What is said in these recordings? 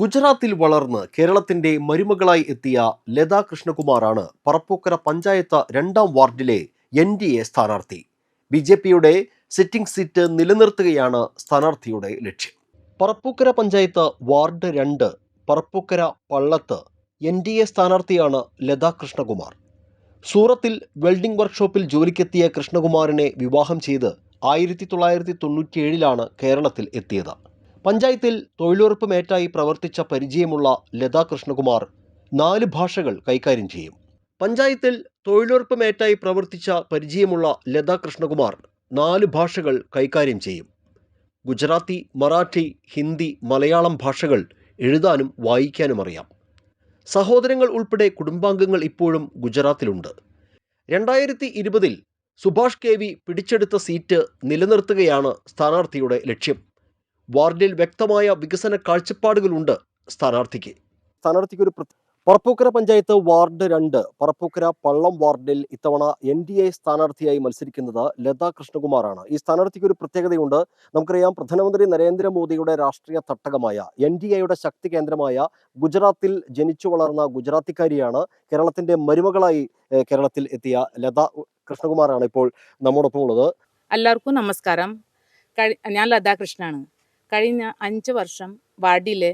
ഗുജറാത്തിൽ വളർന്ന് കേരളത്തിന്റെ മരുമകളായി എത്തിയ ലതാ കൃഷ്ണകുമാറാണ് പറപ്പൂക്കര പഞ്ചായത്ത് രണ്ടാം വാർഡിലെ എൻ ഡി എ സ്ഥാനാർത്ഥി. ബി ജെ പിയുടെ സിറ്റിംഗ് സീറ്റ് നിലനിർത്തുകയാണ് സ്ഥാനാർത്ഥിയുടെ ലക്ഷ്യം. പറപ്പൂക്കര പഞ്ചായത്ത് വാർഡ് രണ്ട് Parappukkara Pallath N D A സ്ഥാനാർത്ഥിയാണ് ലതാ കൃഷ്ണകുമാർ. സൂറത്തിൽ വെൽഡിംഗ് വർക്ക്ഷോപ്പിൽ ജോലിക്കെത്തിയ കൃഷ്ണകുമാറിനെ വിവാഹം ചെയ്ത് ആയിരത്തി തൊള്ളായിരത്തി തൊണ്ണൂറ്റിയേഴിലാണ് കേരളത്തിൽ എത്തിയത്. പഞ്ചായത്തിൽ തൊഴിലുറപ്പ് മേറ്റായി പ്രവർത്തിച്ച പരിചയമുള്ള ലതാ കൃഷ്ണകുമാർ നാല് ഭാഷകൾ കൈകാര്യം ചെയ്യും. പഞ്ചായത്തിൽ തൊഴിലുറപ്പ് മേറ്റായി പ്രവർത്തിച്ച പരിചയമുള്ള ലതാ കൃഷ്ണകുമാർ നാല് ഭാഷകൾ കൈകാര്യം ചെയ്യും. ഗുജറാത്തി മറാഠി ഹിന്ദി മലയാളം ഭാഷകൾ എഴുതാനും വായിക്കാനും അറിയാം. സഹോദരങ്ങൾ ഉൾപ്പെടെ കുടുംബാംഗങ്ങൾ ഇപ്പോഴും ഗുജറാത്തിലുണ്ട്. രണ്ടായിരത്തി ഇരുപതിൽ സുഭാഷ് കെ വി പിടിച്ചെടുത്ത സീറ്റ് നിലനിർത്തുകയാണ് സ്ഥാനാർത്ഥിയുടെ ലക്ഷ്യം. വാർഡിൽ വ്യക്തമായ വികസന കാഴ്ചപ്പാടുകളുണ്ട് സ്ഥാനാർത്ഥിക്ക്. സ്ഥാനാർത്ഥിക്ക് ഒരു പറപ്പൂക്കര പഞ്ചായത്ത് വാർഡ് രണ്ട് പറപ്പൂക്കര പള്ളം വാർഡിൽ ഇത്തവണ എൻ ഡി എ സ്ഥാനാർത്ഥിയായി മത്സരിക്കുന്നത് ലതാ കൃഷ്ണകുമാറാണ്. ഈ സ്ഥാനാർത്ഥിക്ക് ഒരു പ്രത്യേകതയുണ്ട്. നമുക്കറിയാം പ്രധാനമന്ത്രി നരേന്ദ്രമോദിയുടെ രാഷ്ട്രീയ തട്ടകമായ എൻ ഡി എയുടെ ശക്തി കേന്ദ്രമായ ഗുജറാത്തിൽ ജനിച്ചു വളർന്ന ഗുജറാത്തിക്കാരിയാണ് കേരളത്തിന്റെ മരുമകളായി കേരളത്തിൽ എത്തിയ ലത കൃഷ്ണകുമാറാണ് ഇപ്പോൾ നമ്മോടൊപ്പം ഉള്ളത് എല്ലാവർക്കും നമസ്കാരം. ഞാൻ ലതാ കൃഷ്ണനാണ് കഴിഞ്ഞ അഞ്ച് വർഷം വാർഡിലെ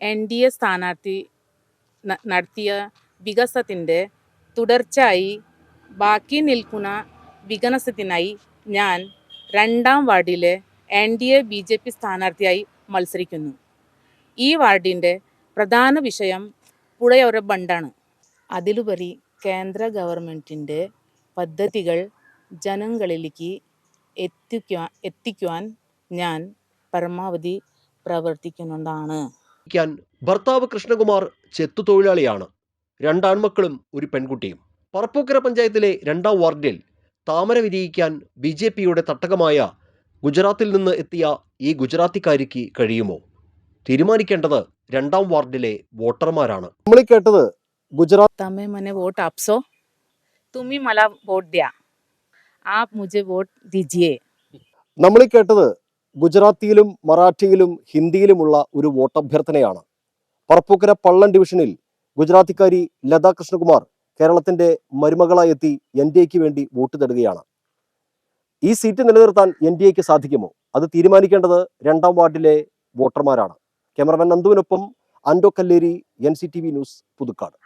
എൻ ഡി എ സ്ഥാനാർത്ഥി നടത്തിയ വികസനത്തിന്റെ തുടർച്ചയായി ബാക്കി നിൽക്കുന്ന വികസനത്തിനായി ഞാൻ രണ്ടാം വാർഡിലെ N D A B J P സ്ഥാനാർത്ഥിയായി മത്സരിക്കുന്നു. ഈ വാർഡിന്റെ പ്രധാന വിഷയം പുഴയോര ബണ്ടാണ്. അതിലുപരി കേന്ദ്ര ഗവൺമെന്റിന്റെ പദ്ധതികൾ ജനങ്ങളിലേക്ക് എത്തിക്കുവാൻ എത്തിക്കുവാൻ ഞാൻ പരമാവധി പ്രവർത്തിക്കുന്നുണ്ടാണ് ഭർത്താവ് കൃഷ്ണകുമാർ ചെത്തു തൊഴിലാളിയാണ് രണ്ടാൺമക്കളും ഒരു പെൺകുട്ടിയും. പറപ്പൂക്കര പഞ്ചായത്തിലെ രണ്ടാം വാർഡിൽ താമര വിരിയിക്കാൻ ബി ജെ പിയുടെ തട്ടകമായ ഗുജറാത്തിൽ നിന്ന് എത്തിയ ഈ ഗുജറാത്തിക്കാരിക്ക് കഴിയുമോ? തീരുമാനിക്കേണ്ടത് രണ്ടാം വാർഡിലെ വോട്ടർമാരാണ്. നമ്മൾ കേട്ടത് ഗുജറാത്ത് തമേ മനെ വോട്ട് അപ്സോ തുമി മല വോട്ട് ദ്യാ. മുജെ വോട്ട് ദിജിയേ. നമ്മൾ കേട്ടത് ഗുജറാത്തിയിലും മറാഠിയിലും ഹിന്ദിയിലുമുള്ള ഒരു വോട്ടഭ്യർത്ഥനയാണ്. പറപ്പൂക്കര പള്ളൻ ഡിവിഷനിൽ ഗുജറാത്തിക്കാരി ലതാ കൃഷ്ണകുമാർ കേരളത്തിന്റെ മരുമകളായി എത്തി എൻ ഡി എക്ക് വേണ്ടി വോട്ട് തേടുകയാണ്. ഈ സീറ്റ് നിലനിർത്താൻ എൻ ഡി എക്ക് സാധിക്കുമോ? അത് തീരുമാനിക്കേണ്ടത് രണ്ടാം വാർഡിലെ വോട്ടർമാരാണ്. Cameraman നന്ദുവിനൊപ്പം Ando Kalleri N C T V news Puthukkad.